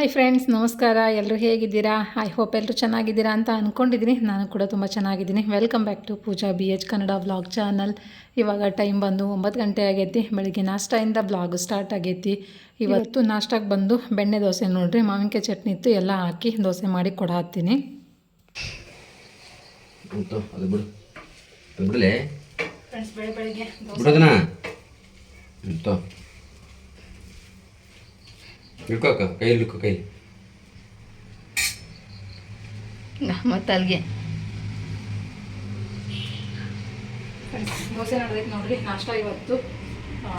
Hi friends ನಮಸ್ಕಾರ. ಎಲ್ಲರೂ ಹೇಗಿದ್ದೀರಾ? ಐ ಹೋಪ್ ಎಲ್ಲರೂ ಚೆನ್ನಾಗಿದ್ದೀರಾ ಅಂತ ಅಂದ್ಕೊಂಡಿದ್ದೀನಿ ನಾನು ಕೂಡ ತುಂಬ ಚೆನ್ನಾಗಿದ್ದೀನಿ. Welcome back to Pooja B H Kannada blog channel ಇವಾಗ ಟೈಮ್ ಬಂದು ಒಂಬತ್ತು ಗಂಟೆ ಆಗೈತಿ. ಬೆಳಿಗ್ಗೆ ನಾಷ್ಟಾಯಿಂದ ಬ್ಲಾಗ್ ಸ್ಟಾರ್ಟ್ ಆಗೈತಿ. ಇವತ್ತು ನಾಷ್ಟಾಗೆ ಬಂದು ಬೆಣ್ಣೆ ದೋಸೆ ನೋಡ್ರಿ. ಮಾವಿನಕಾಯಿ ಚಟ್ನಿ ಇತ್ತು. ಎಲ್ಲ ಹಾಕಿ ದೋಸೆ ಮಾಡಿ ಕೊಡಾತೀನಿ ಬಿಡಲೆ? ಫ್ರೆಂಡ್ಸ್ ಬೆಳೆ ಬೆಳಿಗ್ಗೆ ಬಿಡೋದನ ಅಂತ ಹಿಡ್ಕೋ ಅಕ್ಕ ಕೈಯಲ್ಲಿ ಹಿಡ್ಕೋ ಕೈ. ಮತ್ತು ಅಲ್ಲಿಗೆ. ದೋಸೆ ನಡೆದೈತೆ ನೋಡ್ರಿ. ನಾಷ್ಟ ಇವತ್ತು ಆ,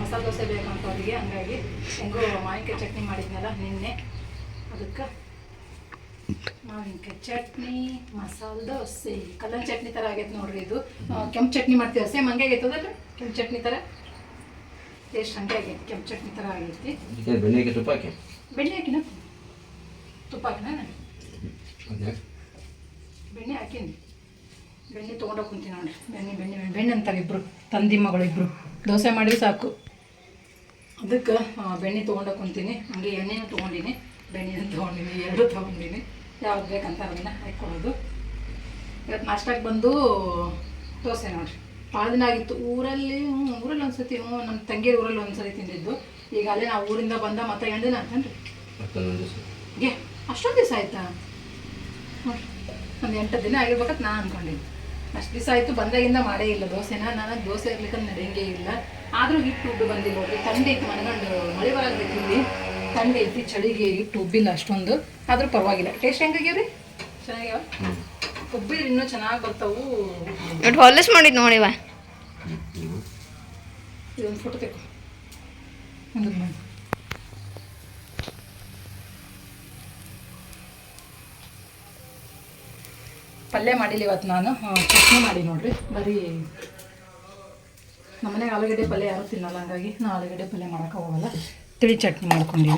ಮಸಾಲೆ ದೋಸೆ ಬೇಕಂತ ಅವರಿಗೆ ಹಂಗಾಗಿ ಹೆಂಗೋ ಮಾವಿನಕಾಯಿ ಚಟ್ನಿ ಮಾಡಿದ್ನಲ್ಲ ನಿನ್ನೆ. ಅದಕ್ಕೆ ಮಾವಿನಕಾಯಿ ಚಟ್ನಿ ಮಸಾಲೆ ದೋಸೆ. ಕಲ್ಲನ್ ಚಟ್ನಿ ಥರ ಆಗೈತೆ ನೋಡ್ರಿ ಇದು. ಕೆಂಪು ಚಟ್ನಿ ಮಾಡ್ತೀವಿ ಸೇಮ್ ಹಂಗೆ ಆಗೈತದಲ್ಲ ಕೆಂಪು ಚಟ್ನಿ ಥರ ಟೇಸ್ಟ್ ಹಂಗೆ ಆಗೈತಿ ಕೆಂಪು ಚಟ್ನಿ ಥರ ಆಗೈತಿ ಏನು ಬೆಣ್ಣೆಗೆ ತುಪ್ಪ ಹಾಕಿ ಬೆಣ್ಣೆ ಹಾಕಿನ ತುಪ್ಪ ಹಾಕಿನ? ಬೆಣ್ಣೆ ಹಾಕೀನಿ. ಬೆಣ್ಣೆ ತೊಗೊಂಡೋಗಿ ಕುಂತೀನಿ ನೋಡ್ರಿ. ಬೆಣ್ಣೆ ಬೆಣ್ಣೆ ಬೆಣ್ಣೆ ಬೆಣ್ಣೆ ಅಂತಾರೆ ಇಬ್ಬರು ತಂದಿ ಮಗಳು ಇಬ್ಬರು ದೋಸೆ ಮಾಡಿ ಸಾಕು. ಅದಕ್ಕೆ ಬೆಣ್ಣೆ ತೊಗೊಂಡೋಗಿ ಕುಂತೀನಿ. ಹಂಗೆ ಎಣ್ಣೆನೂ ತೊಗೊಂಡಿನಿ. ಬೆಣ್ಣೆನೂ ತೊಗೊಂಡಿನಿ. ಎರಡು ತೊಗೊಂಡಿನಿ. ಯಾವ್ದು ಬೇಕಂತ ಅದನ್ನು ಹಾಕ್ಕೊಳ್ಳೋದು ಇವತ್ತು ನಾಷ್ಟಾಗೆ ಬಂದು ದೋಸೆ ನೋಡ್ರಿ. ಭಾಳ ದಿನ ಆಗಿತ್ತು ಊರಲ್ಲಿ ಹ್ಞೂ ಊರಲ್ಲಿ ಒಂದ್ಸತಿ ಹ್ಞೂ ನಮ್ಮ ತಂಗಿಯ ಊರಲ್ಲಿ ಒಂದ್ಸತಿ ತಿಂದಿದ್ದು. ಈಗ ಅಲ್ಲೇ ನಾವು ಊರಿಂದ ಬಂದ ಮತ್ತೆ ಎಂಟು ದಿನ ಅಂತೇನ್ರಿ. ಗೆ ಅಷ್ಟೊಂದು ದಿವಸ ಆಯ್ತಾ? ಒಂದು ಎಂಟು ದಿನ ಆಗಿರ್ಬೇಕಂತ ನಾನು ಅನ್ಕೊಂಡಿದ್ದೆ. ಅಷ್ಟು ದಿವಸ ಆಯಿತು ಬಂದಾಗಿಂದ ಮಾಡೇ ಇಲ್ಲ. ದೋಸೆನ? ನನಗೆ ದೋಸೆ ಇರ್ಲಿಕ್ಕೆ ನಡೆಯಂಗೆ ಇಲ್ಲ. ಆದರೂ ಹಿಟ್ಟು ಉಬ್ಬಿ ಬಂದಿಲ್ಲ ನೋಡ್ರಿ. ಥಂಡಿ ಇತ್ತು ಮನಗಂಡು ಮಳೆ ಬರಾಕೈತಿ ಇಲ್ಲಿ ಥಂಡಿ ಐತಿ ಚಳಿಗೆ ಹಿಟ್ಟು ಉಬ್ಬಿಲ್ಲ ಅಷ್ಟೊಂದು. ಆದರೂ ಪರವಾಗಿಲ್ಲ. ಟೇಸ್ಟ್ ಹೆಂಗಾಗ್ಯಾವ ರೀ ಚೆನ್ನಾಗ್ಯಾವ ಉಬ್ಬಿದ್ರೆ ಇನ್ನೂ ಚೆನ್ನಾಗಿ ಬರ್ತಾವು. ನೋಡಿ ಹೊಲಸ್ ಮಾಡಿದ್ ನೋಡಿವ ಇದೊಂದು ಫೋಟೋ ಮಾಡಿ. ಪಲ್ಯ ಮಾಡಿಲ್ಲ ಇವತ್ತು ನಾನು. ಚಟ್ನಿ ಮಾಡಿ ನೋಡ್ರಿ. ಬರೀ ನಮ್ಮನೆಗೆ ಆಲೂಗಡ್ಡೆ ಪಲ್ಯ ಯಾರು ತಿನ್ನಲ್ಲ ಹಂಗಾಗಿ ನಾ ಆಲೂಗಡ್ಡೆ ಪಲ್ಯ ಮಾಡೋಕೆ ಹೋಗಲ್ಲ. ತಿಳಿ ಚಟ್ನಿ ಮಾಡ್ಕೊಂಡಿನಿ.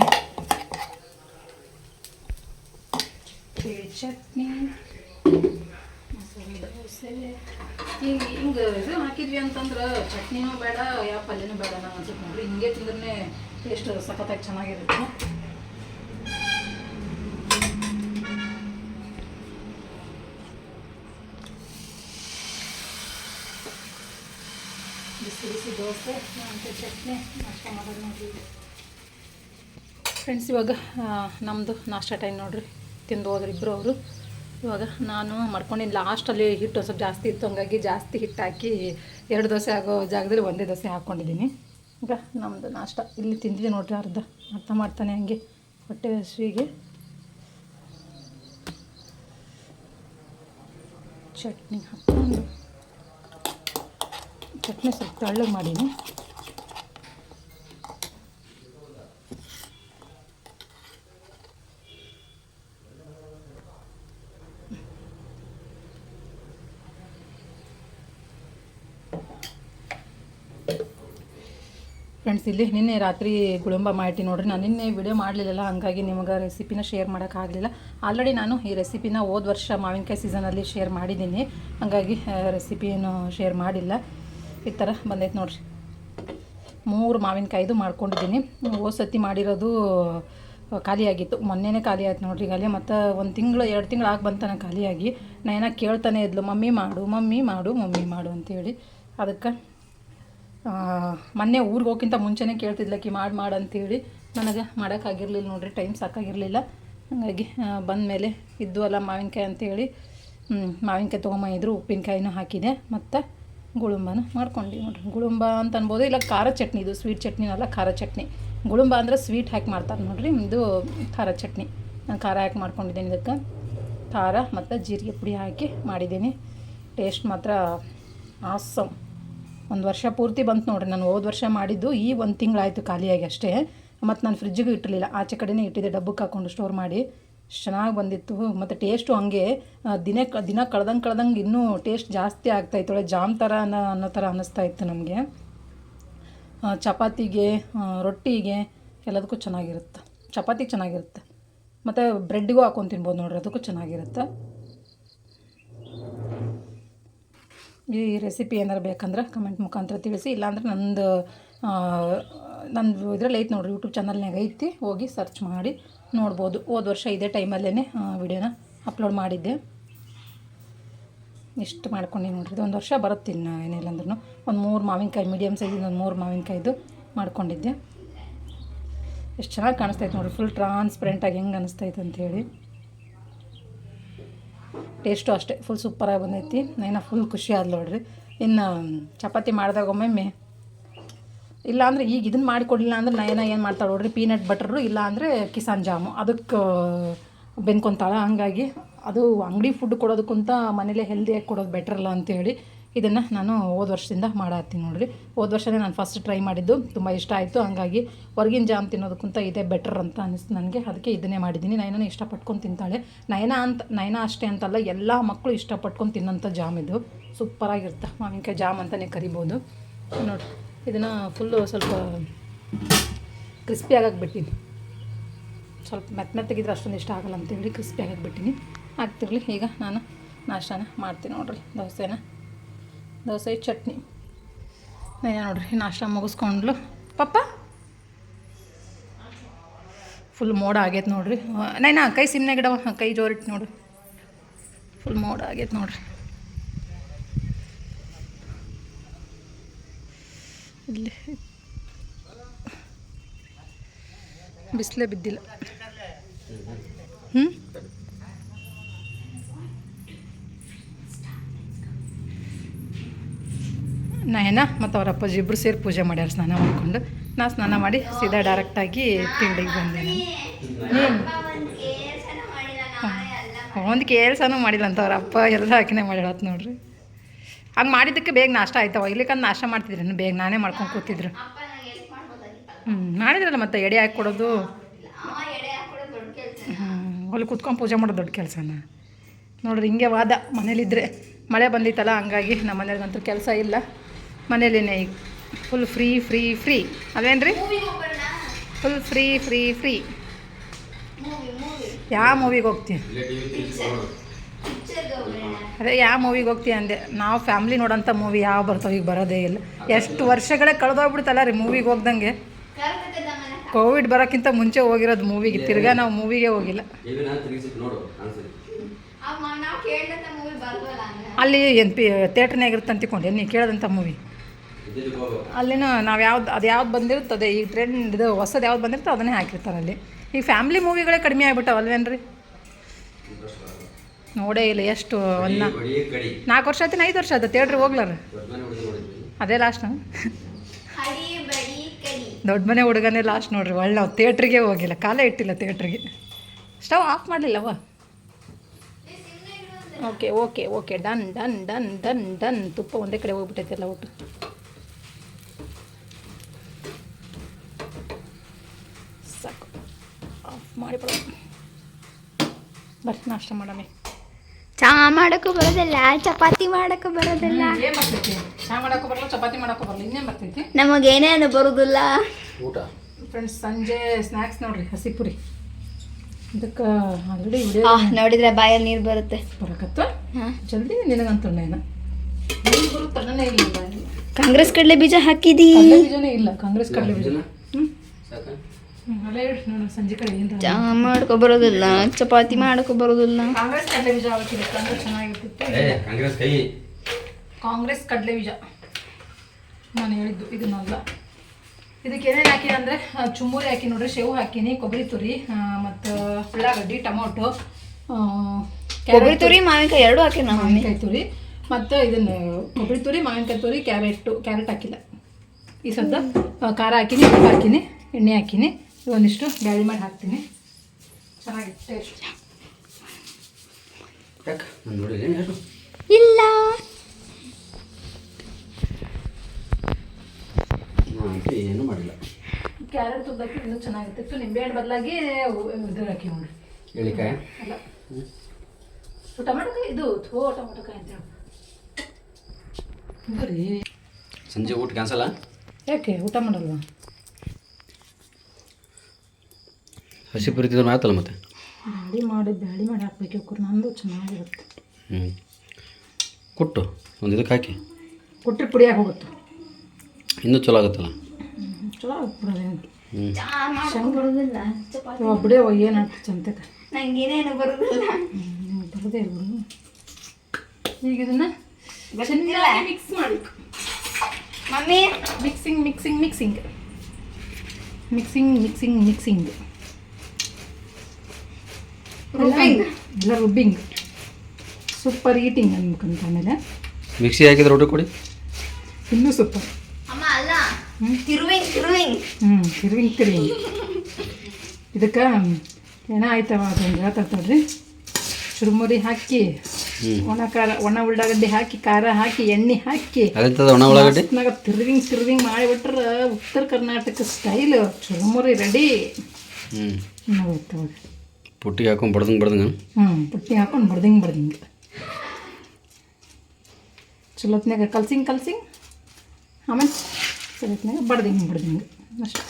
ತಿಳಿ ಚಟ್ನಿ ದೋಸೆ ಹಿಂಗೆ ಇದು ಹಾಕಿದ್ವಿ ಅಂತಂದ್ರೆ ಚಟ್ನಿನೂ ಬೇಡ, ಯಾವ ಪಲ್ಯನೂ ಬೇಡ ನಾನು ಅನ್ಸುತ್ತೆ ನೋಡ್ರಿ ಹಿಂಗೆ ತಿಂದ್ರೆ ಟೇಸ್ಟ್ ಸಖತ್ತಾಗಿ ಚೆನ್ನಾಗಿರುತ್ತೆ. ಬಿಸಿ ಬಿಸಿ ದೋಸೆ ಚಟ್ನಿ ಫ್ರೆಂಡ್ಸ್ ಇವಾಗ ನಮ್ಮದು ನಾಷ್ಟ ಟೈಮ್ ನೋಡ್ರಿ. ತಿಂದು ಹೋದ್ರು ಇಬ್ಬರು ಅವರು. ಇವಾಗ ನಾನು ಮಾಡ್ಕೊಂಡಿದ್ದು ಲಾಸ್ಟಲ್ಲಿ ಹಿಟ್ಟು ಸ್ವಲ್ಪ ಜಾಸ್ತಿ ಇತ್ತು, ಹಂಗಾಗಿ ಜಾಸ್ತಿ ಹಿಟ್ಟು ಹಾಕಿ ಎರಡು ದೋಸೆ ಆಗೋ ಜಾಗದಲ್ಲಿ ಒಂದೇ ದೋಸೆ ಹಾಕ್ಕೊಂಡಿದ್ದೀನಿ ಈಗ ನಮ್ಮದು ನಾಷ್ಟ. ಇಲ್ಲಿ ತಿಂದಿದ್ದೆ ನೋಡ್ರಿ ಅರ್ಧ. ಅರ್ಥ ಮಾಡ್ತಾನೆ ಹಂಗೆ. ಹೊಟ್ಟೆ ಹಸುವಿಗೆ. ಚಟ್ನಿ ಹಾಕ್ಕೊಂಡು. ಚಟ್ನಿ ಸ್ವಲ್ಪ ತಳ್ಳಗೆ ಮಾಡೀನಿ. ಫ್ರೆಂಡ್ಸ್ ಇಲ್ಲಿ ನಿನ್ನೆ ರಾತ್ರಿ ಗುಳುಂಬ ಮಾಡಿ ನೋಡ್ರಿ. ನಾನು ನಿನ್ನೆ ವಿಡಿಯೋ ಮಾಡಲಿಲ್ಲ ಹಂಗಾಗಿ ನಿಮಗೆ ರೆಸಿಪಿನ ಶೇರ್ ಮಾಡೋಕ್ಕಾಗಲಿಲ್ಲ ಆಲ್ರೆಡಿ ನಾನು ಈ ರೆಸಿಪಿನ ಹೋದ ವರ್ಷ ಮಾವಿನಕಾಯಿ ಸೀಸನಲ್ಲಿ ಶೇರ್ ಮಾಡಿದ್ದೀನಿ. ಹಾಗಾಗಿ ರೆಸಿಪಿಯನ್ನು ಏನು ಶೇರ್ ಮಾಡಿಲ್ಲ. ಈ ಥರ ಬಂದೈತೆ ನೋಡ್ರಿ. ಮೂರು ಮಾವಿನಕಾಯ್ದು ಮಾಡ್ಕೊಂಡಿದ್ದೀನಿ. ಹೋದ ಸತಿ ಮಾಡಿರೋದು ಖಾಲಿಯಾಗಿತ್ತು. ಮೊನ್ನೆನೇ ಖಾಲಿ ಆಯ್ತು ನೋಡ್ರಿ ಖಾಲಿ. ಮತ್ತು ಒಂದು ತಿಂಗಳು, ಎರಡು ತಿಂಗಳು ಆಗಿ ಬಂತಾನೆ ಖಾಲಿಯಾಗಿ. ನಾ ಕೇಳ್ತಾನೆ ಇದ್ಲು, ಮಮ್ಮಿ ಮಾಡು ಮಮ್ಮಿ ಮಾಡು ಮಮ್ಮಿ ಮಾಡು ಅಂತೇಳಿ. ಅದಕ್ಕೆ ಮೊನ್ನೆ ಊರಿಗೆ ಹೋಗಿಂತ ಮುಂಚೆನೇ ಕೇಳ್ತಿದ್ಲಕ್ಕಿ ಮಾಡಿ ಮಾಡು ಅಂತೇಳಿ. ನನಗೆ ಮಾಡೋಕ್ಕಾಗಿರ್ಲಿಲ್ಲ ನೋಡಿರಿ ಟೈಮ್ ಸಾಕಾಗಿರಲಿಲ್ಲ. ಹಾಗಾಗಿ ಬಂದ ಮೇಲೆ ಇದ್ದು ಅಲ್ಲ ಮಾವಿನಕಾಯಿ ಅಂತೇಳಿ. ಹ್ಮ್, ಮಾವಿನಕಾಯಿ ತೊಗೊಂಬಂದಿದ್ರು ಉಪ್ಪಿನಕಾಯಿನೂ ಹಾಕಿದೆ. ಮತ್ತು ಗುಳುಂಬನ ಮಾಡ್ಕೊಂಡು ನೋಡಿರಿ. ಗುಳುಂಬ ಅಂತ ಅನ್ಬೋದು ಇಲ್ಲ ಖಾರ ಚಟ್ನಿ ಇದು ಸ್ವೀಟ್ ಚಟ್ನಿನಲ್ಲ ಖಾರ ಚಟ್ನಿ. ಗುಳುಂಬ ಅಂದರೆ ಸ್ವೀಟ್ ಹಾಕಿ ಮಾಡ್ತಾರೆ ನೋಡಿರಿ ಇದು ಖಾರ ಚಟ್ನಿ. ನಾನು ಖಾರ ಹಾಕಿ ಮಾಡ್ಕೊಂಡಿದ್ದೀನಿ ಇದಕ್ಕೆ. ಖಾರ ಮತ್ತು ಜೀರಿಗೆ ಪುಡಿ ಹಾಕಿ ಮಾಡಿದ್ದೀನಿ. ಟೇಸ್ಟ್ ಮಾತ್ರ ಆಸಮ್. ಒಂದು ವರ್ಷ ಪೂರ್ತಿ ಬಂತು ನೋಡ್ರಿ. ನಾನು ಹೋದ ವರ್ಷ ಮಾಡಿದ್ದು ಈ ಒಂದು ತಿಂಗಳಾಯಿತು ಖಾಲಿಯಾಗಿ ಅಷ್ಟೇ. ಮತ್ತು ನಾನು ಫ್ರಿಜ್ಜಿಗೂ ಇಟ್ಟಿರಲಿಲ್ಲ. ಆಚೆ ಕಡೆನೇ ಇಟ್ಟಿದ್ದೆ ಡಬ್ಬಕ್ಕೆ ಹಾಕ್ಕೊಂಡು ಸ್ಟೋರ್ ಮಾಡಿ. ಚೆನ್ನಾಗಿ ಬಂದಿತ್ತು. ಮತ್ತು ಟೇಸ್ಟು ಹಂಗೆ. ದಿನೇ ದಿನ ಕಳ್ದಂಗೆ ಕಳ್ದಂಗೆ ಇನ್ನೂ ಟೇಸ್ಟ್ ಜಾಸ್ತಿ ಆಗ್ತಾಯಿತ್ತು ಒಳ್ಳೆ ಜಾಮ್ ಥರ ಅನ್ನೋ ಅನ್ನೋ ಥರ ಅನ್ನಿಸ್ತಾ ಇತ್ತು ನಮಗೆ. ಚಪಾತಿಗೆ ರೊಟ್ಟಿಗೆ ಎಲ್ಲದಕ್ಕೂ ಚೆನ್ನಾಗಿರುತ್ತೆ. ಚಪಾತಿಗೆ ಚೆನ್ನಾಗಿರುತ್ತೆ. ಮತ್ತು ಬ್ರೆಡ್ಡಿಗೂ ಹಾಕೊಂಡು ತಿನ್ಬೋದು ನೋಡ್ರಿ. ಅದಕ್ಕೂ ಚೆನ್ನಾಗಿರುತ್ತೆ. ಈ ರೆಸಿಪಿ ಏನಾರು ಬೇಕಂದ್ರೆ ಕಮೆಂಟ್ ಮುಖಾಂತರ ತಿಳಿಸಿ, ಇಲ್ಲಾಂದ್ರೆ ನಂದು ನಂದು ಇದ್ರಲ್ಲಿ ಐತೆ ನೋಡಿರಿ ಯೂಟ್ಯೂಬ್ ಚಾನಲ್ನಾಗ ಐತಿ, ಹೋಗಿ ಸರ್ಚ್ ಮಾಡಿ ನೋಡ್ಬೋದು. ಹೋದ ವರ್ಷ ಇದೇ ಟೈಮಲ್ಲೇ ವಿಡಿಯೋನ ಅಪ್ಲೋಡ್ ಮಾಡಿದ್ದೆ. ಇಷ್ಟು ಮಾಡ್ಕೊಂಡು ನೋಡ್ರಿ ಇದು ಒಂದು ವರ್ಷ ಬರುತ್ತೆ ಇನ್ನು ಏನಿಲ್ಲ ಅಂದ್ರೂ ಒಂದು ಮೂರು ಮಾವಿನಕಾಯಿ ಮೀಡಿಯಮ್ ಸೈಜಿಂದ ಒಂದು ಮೂರು ಮಾವಿನಕಾಯಿದು ಮಾಡ್ಕೊಂಡಿದ್ದೆ. ಎಷ್ಟು ಚೆನ್ನಾಗಿ ಕಾಣಿಸ್ತೈತೆ ನೋಡಿರಿ ಫುಲ್ ಟ್ರಾನ್ಸ್ಪರೆಂಟಾಗಿ ಹೆಂಗೆ ಅನಿಸ್ತೈತೆ ಅಂಥೇಳಿ ಟೇಸ್ಟು ಅಷ್ಟೇ. ಫುಲ್ ಸೂಪರಾಗಿ ಬಂದೈತಿ. ನೈನಾ ಫುಲ್ ಖುಷಿ ಆದ್ಲು ನೋಡ್ರಿ. ಇನ್ನು ಚಪಾತಿ ಮಾಡಿದಾಗ ಒಮ್ಮೊಮ್ಮೆ ಇಲ್ಲ ಅಂದರೆ ಈಗ ಇದನ್ನು ಮಾಡಿಕೊಡ್ಲಿಲ್ಲ ಅಂದ್ರೆ ನಯನ ಏನು ಮಾಡ್ತಾಳೆ ನೋಡ್ರಿ ಪೀನಟ್ ಬಟ್ರು ಇಲ್ಲಾಂದರೆ ಕಿಸಾನ್ ಜಾಮು. ಅದಕ್ಕೆ ಬೆನ್ಕೊತಾಳೆ. ಹಂಗಾಗಿ ಅದು ಅಂಗಡಿ ಫುಡ್ ಕೊಡೋದಕ್ಕಿಂತ ಮನೇಲೇ ಹೆಲ್ದಿಯಾಗಿ ಕೊಡೋದು ಬೆಟ್ರಲ್ಲ ಅಂತೇಳಿ ಇದನ್ನು ನಾನು ಹೋದ ವರ್ಷದಿಂದ ಮಾಡತ್ತೀನಿ ನೋಡಿರಿ. ಹೋದ ವರ್ಷನೇ ನಾನು ಫಸ್ಟ್ ಟ್ರೈ ಮಾಡಿದ್ದು, ತುಂಬ ಇಷ್ಟ ಆಯಿತು. ಹಂಗಾಗಿ ಹೊರಗಿನ ಜಾಮ್ ತಿನ್ನೋದಕ್ಕಿಂತ ಇದೇ ಬೆಟರ್ ಅಂತ ಅನಿಸ್ತು ನನಗೆ. ಅದಕ್ಕೆ ಇದನ್ನೇ ಮಾಡಿದ್ದೀನಿ. ನಯನ ಇಷ್ಟಪಟ್ಕೊಂಡು ತಿಂತಾಳೆ. ನಯನ ಅಂತ, ನಯನ ಅಷ್ಟೇ ಅಂತಲ್ಲ, ಎಲ್ಲ ಮಕ್ಕಳು ಇಷ್ಟಪಟ್ಕೊಂಡು ತಿನ್ನೋಂಥ ಜಾಮ್ ಇದು. ಸೂಪರಾಗಿರುತ್ತೆ. ಮಾವಿನಕಾಯಿ ಜಾಮ್ ಅಂತಲೇ ಕರಿಬೋದು. ನೋಡಿ, ಇದನ್ನು ಫುಲ್ಲು ಸ್ವಲ್ಪ ಕ್ರಿಸ್ಪಿ ಬಿಟ್ಟಿನಿ ಸ್ವಲ್ಪ ಮೆತ್ತ ಮೆತ್ತಗಿದ್ರೆ ಅಷ್ಟೊಂದು ಇಷ್ಟ ಆಗಲ್ಲ ಅಂತೇಳಿ ಕ್ರಿಸ್ಪಿ ಬಿಟ್ಟಿನಿ ಆಗ್ತಿರಲಿ, ಈಗ ನಾನು ನಾಷ್ಟಾನ ಮಾಡ್ತೀನಿ ನೋಡಿರಿ. ದೋಸೆನ. ದೋಸೆ, ಚಟ್ನಿ. ನೈನಾ ನೋಡ್ರಿ, ನಾಷ್ಟ ಮುಗಿಸ್ಕೊಂಡ್ಲು. ಪಪ್ಪ? ಫುಲ್ ಮೋಡ ಆಗೈತೆ ನೋಡ್ರಿ. ನೈನಾ, ಕೈ ಸಿಮ್ನೆ ಗಿಡವ? ಕೈ ಜೋರಿಟ್ಟು ನೋಡ್ರಿ ಫುಲ್ ಮೋಡ ಆಗೈತೆ ನೋಡ್ರಿ. ಇಲ್ಲಿ. ಬಿಸಿಲೇ ಬಿದ್ದಿಲ್ಲ. ಹ್ಞೂ ನಯನ ಮತ್ತು ಅವ್ರ ಅಪ್ಪಾಜಿ ಇಬ್ಬರು ಸೇರಿ ಪೂಜೆ ಮಾಡ್ಯಾರ ಸ್ನಾನ ಮಾಡಿಕೊಂಡು. ನಾ ಸ್ನಾನ ಮಾಡಿ ಸೀದಾ ಡೈರೆಕ್ಟಾಗಿ ತಿಂಡಿಗೆ ಬಂದೆ ನಾನು. ಒಂದು ಕೇಳ್ಸನೂ ಮಾಡಿಲ್ಲ ಅಂತ ಅವ್ರ ಅಪ್ಪ ಎಲ್ಲ ಹಾಕಿನೇ ಮಾಡಿಡತ್ ನೋಡ್ರಿ. ಹಂಗೆ ಮಾಡಿದ್ದಕ್ಕೆ ಬೇಗ ನಾಷ್ಟ ಆಯ್ತವ. ಇಲ್ಲಿಕಂದು ನಾಷ್ಟ ಮಾಡ್ತಿದ್ರೇನು ಬೇಗ ನಾನೇ ಮಾಡ್ಕೊಂಡು ಕೂತಿದ್ರು. ಹ್ಞೂ ಮಾಡಿದ್ರಲ್ಲ ಮತ್ತೆ ಎಡೆ ಹಾಕಿ ಕೊಡೋದು. ಹ್ಞೂ ಅಲ್ಲಿ ಕೂತ್ಕೊಂಡು ಪೂಜೆ ಮಾಡೋದು ದೊಡ್ಡ ಕೆಲಸನ? ನೋಡ್ರಿ ಹಿಂಗೆ ವಾದ ಮನೇಲಿದ್ದರೆ ಮಳೆ ಬಂದಿತ್ತಲ್ಲ, ಹಂಗಾಗಿ ನಮ್ಮ ಮನೇಲಿಗಂತೂ ಕೆಲಸ ಇಲ್ಲ. ಮನೇಲಿನೇ ಈಗ ಫುಲ್ ಫ್ರೀ ಫ್ರೀ ಫ್ರೀ ಅದೇನ್ರಿ? ಫುಲ್ ಫ್ರೀ ಫ್ರೀ ಫ್ರೀ ಯಾವ ಮೂವಿಗೆ ಹೋಗ್ತೀಯ ಅದೇ ಯಾವ ಮೂವಿಗೆ ಹೋಗ್ತೀಯ ಅಂದೆ? ನಾವು ಫ್ಯಾಮ್ಲಿ ನೋಡೋಂಥ ಮೂವಿ ಯಾವ ಬರ್ತಾವೆ ಈಗ ಬರೋದೇ ಇಲ್ಲ. ಎಷ್ಟು ವರ್ಷಗಳೇ ಕಳೆದೋಗ್ಬಿಡ್ತಲ್ಲ ರೀ ಮೂವಿಗೆ ಹೋಗ್ದಂಗೆ. ಕೋವಿಡ್ ಬರೋಕ್ಕಿಂತ ಮುಂಚೆ ಹೋಗಿರೋದು ಮೂವಿಗೆ ತಿರ್ಗಾ ನಾವು ಮೂವಿಗೆ ಹೋಗಿಲ್ಲ. ಅಲ್ಲಿ ಎನ್ ಪಿ ಥಿಯೇಟ್ರ್ನಾಗ ಇರುತ್ತೆ ತಿಳ್ಕೊಂಡೆ. ನೀ ಕೇಳೋದಂಥ ಮೂವಿ ಅಲ್ಲಿನ ನಾವು ಯಾವ್ದು ಅದು ಯಾವ್ದು ಬಂದಿರ್ತದೆ ಈ ಟ್ರೆಂಡ್ ಇದು ಹೊಸದು ಯಾವ್ದು ಬಂದಿರ್ತೋ ಅದನ್ನೇ ಹಾಕಿರ್ತಾರೆ ಅಲ್ಲಿ. ಈಗ ಫ್ಯಾಮಿಲಿ ಮೂವಿಗಳೇ ಕಡಿಮೆ ಆಗ್ಬಿಟ್ಟವೆ ಅಲ್ವೇನ್ರಿ ನೋಡೇ ಇಲ್ಲ ಎಷ್ಟು ಒಂದು ನಾಲ್ಕು ವರ್ಷ ಆಯ್ತು ಐದು ವರ್ಷ ಆಯ್ತು ಥಿಯೇಟ್ರಿಗೆ ಹೋಗ್ಲಾರ ಅದೇ ಲಾಸ್ಟ್ ದೊಡ್ಡ ಮನೆ ಹುಡುಗನೇ ಲಾಸ್ಟ್ ನೋಡ್ರಿ ಒಳ್ಳೆ ನಾವು ಥಿಯೇಟ್ರಿಗೆ ಹೋಗಿಲ್ಲ ಕಾಲೇ ಇಟ್ಟಿಲ್ಲ ಥಿಯೇಟ್ರಿಗೆ stove off ಮಾಡಲಿಲ್ಲವ okay okay okay done done done done done ತುಪ್ಪ ಒಂದೇ ಕಡೆ ಹೋಗ್ಬಿಟ್ಟೈತೆ ಎಲ್ಲ ಒಟ್ಟು ಸಾಕು ಆಫ್ ಮಾಡಿ ಬರ್ರಿ ನಾಷ್ಟ ಮಾಡಮೆ ಚಾ ಮಾಡೋಕ್ಕೂ ಬರೋದಿಲ್ಲ ಚಪಾತಿ ಮಾಡೋಕ್ಕೂ ಬರೋದಿಲ್ಲ. ಏನು ಬರ್ತೈತಿ ಚಾ ಮಾಡಕ್ಕೂ ಬರಲ್ಲ ಚಪಾತಿ ಮಾಡೋಕ್ಕೂ ಬರಲ್ಲ ಇನ್ನೇನು ಬರ್ತೈತಿ ನಮಗೇನೇನು ಬರೋದಿಲ್ಲ. ಊಟ? ಫ್ರೆಂಡ್ಸ್ ಸಂಜೆ ಸ್ನ್ಯಾಕ್ಸ್ ನೋಡ್ರಿ ಹಸಿ ಪುರಿ. ಇದಕ್ಕೆ ಆಲ್ರೆಡಿ ವಿಡಿಯೋ ನೋಡಿದ್ರೆ ಬಾಯಲ್ಲಿ ನೀರು ಬರುತ್ತೆ. ಬರಕತ್ತ? ಹಾಂ. ಜಲ್ದಿ ನಿನಗಂತ ಏನು? ನೀನು ಬರೋ ತಣ್ಣನೇ ಇಲ್ಲ ಕಾಂಗ್ರೆಸ್ ಕಡಲೆ ಬೀಜ ಹಾಕಿದೀ. ಬೀಜನೇ ಇಲ್ಲ ಕಾಂಗ್ರೆಸ್ ಕಡಲೆ ಬೀಜ. ಹ್ಞೂ ಚಾ ಮಾಡಕ್ಕೂ ಬರೋದಿಲ್ಲ ಚಪಾತಿ ಮಾಡಕ್ಕೂ ಬರೋದಿಲ್ಲ. ಕಾಂಗ್ರೆಸ್ ಕಡಲೆ ಬೀಜ ನಾನು ಹೇಳಿದ್ದು ಇದನ್ನಲ್ಲ. ಇದಕ್ಕೆ ಏನೇನು ಹಾಕಿನಿ ಅಂದರೆ ಚುಮ್ಮುರಿ ಹಾಕಿ ನೋಡ್ರಿ ಶೇವು ಹಾಕಿನಿ ಕೊಬ್ಬರಿ ತುರಿ ಮತ್ತು ಉಳ್ಳಾಗಡ್ಡಿ ಟೊಮೊಟೊ ಕೊಬ್ಬರಿ ತುರಿ ಮಾವಿನಕಾಯಿ ಎರಡು ಹಾಕಿ ನಾನು ಮಾವಿನಕಾಯಿ ತುರಿ ಮತ್ತು ಇದನ್ನು ಕೊಬ್ಬರಿ ತುರಿ ಮಾವಿನಕಾಯಿ ತುರಿ ಕ್ಯಾರೆಟು ಕ್ಯಾರೆಟ್ ಹಾಕಿಲ್ಲ. ಈ ಸದ್ದ ಖಾರ ಹಾಕಿನಿ ಉಪ್ಪು ಹಾಕಿನಿ ಎಣ್ಣೆ ಹಾಕಿನಿ. ಒಂದಿಷ್ಟು ಬ್ಯಾಳಿ ಮಾಡಿ ಹಾಕ್ತೀನಿ. ಚೆನ್ನಾಗಿತ್ತು ಇಲ್ಲ. ಏನೂ ಮಾಡಿಲ್ಲ. ಕ್ಯಾರೆಟ್ ತುರ್ದಾಕಿ ಇನ್ನೂ ಚೆನ್ನಾಗಿರ್ತಿತ್ತು ನಿಂಬೆಹಣ್ಣು ಬದಲಾಗಿ ಇದು ಹಾಕಿ ನೋಡಿ. ಹೇಳಿಕಾಯ ಅಲ್ಲ. ಟೊಮೆಟೊಕಾಯಿ ಇದು ಥೋ ಟೊಮೆಟೊ ಕಾಯಿ ಬರೀ ಸಂಜೆ ಊಟ ಕ್ಯಾನ್ಸಲ್ಲ ಯಾಕೆ? ಊಟ ಮಾಡಲ್ವಾ? ಹಸಿ ಪುರಿತಿದ್ರು ಆಯ್ತಲ್ಲ ಮತ್ತೆ? ಬ್ಯಾಳಿ ಮಾಡಿ ಬ್ಯಾಳಿ ಮಾಡಿ ಹಾಕ್ಬೇಕು ಇವ್ರು ನಂದು ಚೆನ್ನಾಗಿರುತ್ತೆ. ಹ್ಞೂ ಕೊಟ್ಟು ಒಂದು ಇದಕ್ಕೆ ಹಾಕಿ. ಕೊಟ್ಟರೆ ಪುಡಿಯಾಗಿ ಹೋಗುತ್ತೆ ಇನ್ನೂ ಚಲೋ ಆಗುತ್ತಲ್ಲ? ಚಲೋ ಆಗ್ಬಿಡೋದೇನು ಒಬ್ಬಡೇ ಏನು ಚಂತಕ ನಂಗೇನೇನು ಬರೋದಿಲ್ಲ. ಬರೋದೇ ಇರ್ಬೋದು ಈಗ ಇದನ್ನ ಮಿಕ್ಸ್ ಮಾಡಬೇಕು mummy. Mixing mixing mixing mixing mixing mixing. ಎಲ್ಲ ರುಬ್ಬಿಂಗ್ ಸೂಪರ್ ಈಟಿಂಗ್ ಅನ್ಬೇಕಂತ ಆಮೇಲೆ. ಮಿಕ್ಸಿ ಹಾಕಿದ್ರೆ ಊಟ ಕೊಡಿ. ಇನ್ನೂ ಸೂಪರ್ ಅಮ್ಮ ಅಲ್ಲ. ತಿರುವಿಂಗ್ ತಿರುವಿಂಗ್. ಹ್ಞೂ ತಿರುವಿಂಗ್ ತಿರುವಿಂಗ್. ಇದಕ್ಕೆ ಏನೋ ಆಯ್ತವ ಅದೊಂದು ಹೇಳ್ತಾರ್ತಾಳ್ರಿ ಚುರುಮುರಿ ಹಾಕಿ ಒಣ ಖಾರ ಒಣ ಉಳ್ಳಾಗಡ್ಡಿ ಹಾಕಿ ಖಾರ ಹಾಕಿ ಎಣ್ಣೆ ಹಾಕಿ. ಒಣ ಉಳ್ಳಾಗಡ್ಡಿ? ತಿರುವಿಂಗ್ ತಿರುವಿಂಗ್ ಮಾಡಿಬಿಟ್ರೆ ಉತ್ತರ ಕರ್ನಾಟಕ ಸ್ಟೈಲ್. ಚುರುಮುರಿ ರೆಡಿ. ಹ್ಞೂ ನಾವು ಪುಟ್ಟಿಗೆ ಹಾಕೊಂಡು ಬಡ್ದಂಗೆ ಬಡ್ದಂಗೆ ಹ್ಞೂ ಪುಟ್ಟಿ ಹಾಕೊಂಡು ಬಡ್ದಿಂಗ್ ಬಡ್ದಿಂಗ್. ಚಲೋತ್ನಾಗ ಕಲ್ಸಿಂಗ್ ಕಲ್ಸಿಂಗ್. ಆಮೇಲೆ ಚಲೋತ್ನಾಗ ಬಡ್ದಿಂಗ್ ಬಡ್ದಿಂಗ್. ಅಷ್ಟೇ.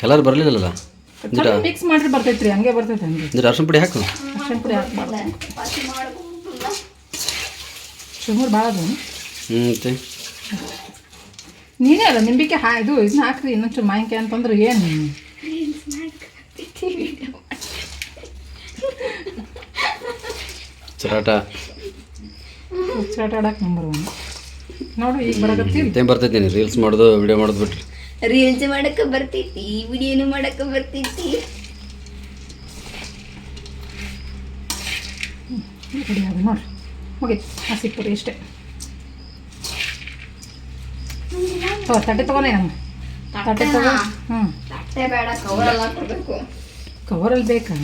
ಕಲರ್ ಬರಲಿಲ್ಲಲ್ಲ? ಮಿಕ್ಸ್ ಮಾಡ್ರಿ ಬರ್ತೈತ್ರಿ ಹಂಗೆ ಬರ್ತೈತೆ ಹಂಗೆ. ಅಂದ್ರೆ ಅರ್ಶಿನ ಪುಡಿ ಹಾಕು. ಅರ್ಶಿನ ಪುಡಿ ಹಾಕ್ಬಾರ್ದು ಚುರುಮುರಿ ಭಾಳ ಅದ ಹ್ಞೂ ಮತ್ತೆ? ನೀನೇ ಅಲ್ಲ ನಿಂಬಿಕೆ ಹಾ ಇದು ಇದನ್ನ ಹಾಕ್ರಿ ಇನ್ನೊಂಚೂರು ಮಾವಿನಕಾಯಿ ಅಂತಂದ್ರೆ ಏನು ಚರಾಟ ಚಾಟ ಆಡಕ್ಕೆ ನಂಬರ್ ಒನ್ ನೋಡು ಈಗ ಬರಕತ್ತಿ ಮತ್ತೇನು ಬರ್ತೈತಿ ನೀನು ರೀಲ್ಸ್ ಮಾಡೋದು ವಿಡಿಯೋ ಮಾಡೋದು ಬಿಟ್ರಿ ರೀಲ್ಸ್ ಮಾಡಕ್ಕ ಬರ್ತೈತಿ ವಿಡಿಯೋನು ಮಾಡಕ್ಕ ಬರ್ತೈತಿ ರೆಡಿ ಆಗ ನೋಡ್ರಿ ಹೋಗಿ ಹಸಿ ಪುರಿ ಇಷ್ಟೇ ತಟ್ಟೆ ತಗೋನೆ ನಮ್ಮ ತಟ್ಟೆ ತಗೋ. ಹ್ಞೂ. ತಟ್ಟೆ ಬೇಡ ಕವರ್ ಹಾಕ್ಬೇಕು ಕೊಡ್ಬೇಕು ಕವರಲ್ಲಿ ಬೇಕಾ?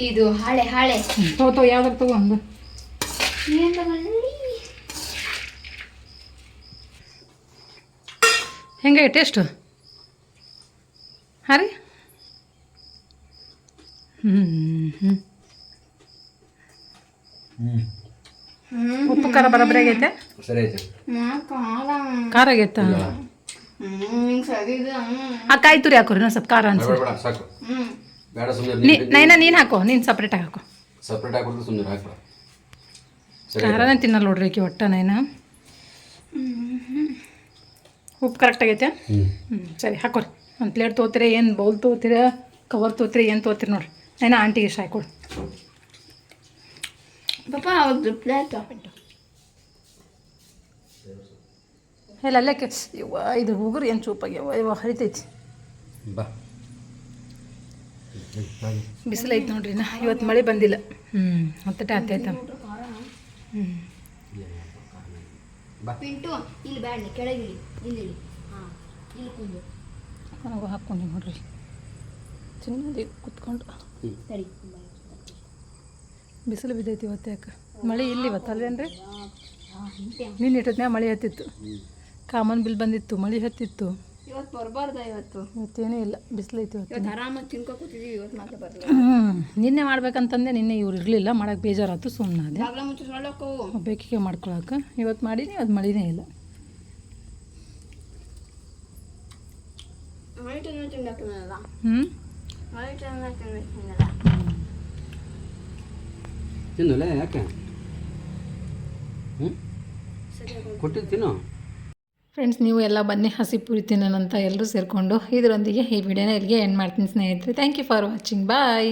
ಇದು ಹಾಳೆ ಹಾಳೆ. ತೋ ತೋ ಯಾವ್ದಾರು ತಗೋ ಒಂದು. ಹೆಂಗೆ ಟೇಸ್ಟು? ಹಾಂ ರೀ? ಹ್ಞೂ ಹ್ಞೂ ಉಪ್ಪು ಖಾರ ಬರಬರಿ ಆಗೈತೆ? ಸರಿ ಖಾರ. ಆಗೈತಾ? ಆ ಕಾಯಿ ತುರಿ ಹಾಕೋರಿ ಸ್ವಲ್ಪ ಖಾರ ಅನ್ಸಿ ಬೇಡ ಸಾಕು. ಹ್ಮ್. ಬೇಡ ನೀ ಸುಮ್ಮನೆ ನೈನ ನೀನು ಹಾಕೋ ನೀನು ಸಪ್ರೇಟಾಗಿ ಹಾಕೋ. ಸಪ್ರೇಟ್ ಆಗಿ ಸುಮ್ಮನೆ ಹಾಕ್ಬೇಡ. ಸರಿ ಖಾರನೇ ತಿನ್ನಲ್ಲ ನೋಡ್ರಿ ಈಕಿ ಒಟ್ಟ ನೈನ. ಉಪ್ಪು ಕರೆಕ್ಟ್ ಆಗೈತೆ? ಹ್ಞೂ ಸರಿ ಹಾಕೋರಿ. ಒಂದು ಪ್ಲೇಟ್ ತೊಗೋತೀರಿ ಏನು ಬೌಲ್ ತೊಗೋತೀರ ಕವರ್ ತೊಗೋತೀರಿ ಏನು ತೊಗೋತೀರಿ ನೋಡ್ರಿ. ನೈನ ಆಂಟಿಗೆ ಇಷ್ಟ ಹಾಕೊಡು ಅವ್ರದ್ದು ಪ್ಲೇಟ್ ಇಲ್ಲ ಅಲ್ಲೇ ಇದು ಉಗುರು ಏನು ಚೂಪಾಗಿ ಇವ ಹರಿತೈತಿ. ಬಾ. ಬಿಸಿಲು ಐತೆ ನೋಡ್ರಿ ನಾ ಇವತ್ತು ಮಳೆ ಬಂದಿಲ್ಲ. ಹ್ಞೂ ಹತ್ತಟೆ ಹತ್ತೈತೆ ಹ್ಞೂ ಪಿಂಟು ಇಲ್ಲಿ ಬ್ಯಾಡ ಕೆಳಗಿಳಿ ಇಲ್ಲಿ ಹಾಂ ಹಾ ಇಲ್ಲಿ ಕುಂದು ನನಗೂ ಹಾಕ್ಕೊಂಡು ನೋಡ್ರಿ. ಚಿನ್ನದಿ ಕುತ್ಕೊಂಡು. ಸರಿ ಬಿಸಿಲು ಬಿದ್ದೈತಿ ಇವತ್ತು ಅಕ್ಕ ಮಳೆ ಇಲ್ಲಿ ಇವತ್ತು ರೀ ನಿನ್ನ ಇಟ್ಟತ್ನ್ಯಾಗ ಮಳೆ ಹತ್ತಿತ್ತು. ಕಾಮನ್ ಬಿಲ್ ಬಂದಿತ್ತು ಮಳೆ ಹತ್ತಿತ್ತು. ಇವತ್ತು ಬರಬಾರ್ದ ಇವತ್ತು? ಇವತ್ತೇನೂ ಇಲ್ಲ ಬಿಸಿಲು ಐತಿ ಇವತ್ತು. ಆರಾಮಾಗಿ ತಿನ್ಕೊ ಇವತ್ತು ಮಾತ್ರ ಬರಲ್ಲ ಹ್ಞೂ ನಿನ್ನೆ ಮಾಡ್ಬೇಕಂತಂದೆ ನಿನ್ನೆ ಇವ್ರು ಇರಲಿಲ್ಲ ಮಾಡಕ್ಕೆ ಬೇಜಾರಾಯ್ತು ಸುಮ್ಮನೆ ಅದೇ ಬೇಕಿಗೆ ಮಾಡ್ಕೊಳಕ್ಕೆ. ಇವತ್ತು ಮಾಡೀನಿ ಅದು ಮಳಿನೇ ಇಲ್ಲ. ಹ್ಞೂ ತಿನ್ನಲ್ಲ ಯಾಕೆ? ಕೊಟ್ಟಿದ್ದು ತಿನ್ನು. ಫ್ರೆಂಡ್ಸ್ ನೀವು ಎಲ್ಲ ಬನ್ನಿ, ಹಸಿ ಪುರಿ ತಿನ್ನೋಣಂತ ಎಲ್ಲರೂ ಸೇರಿಕೊಂಡು. ಇದರೊಂದಿಗೆ ಈ ವಿಡಿಯೋನ ಇಲ್ಲಿಗೆ ಎಂಡ್ ಮಾಡ್ತೀನಿ ಸ್ನೇಹಿತರೆ. Thank you for watching bye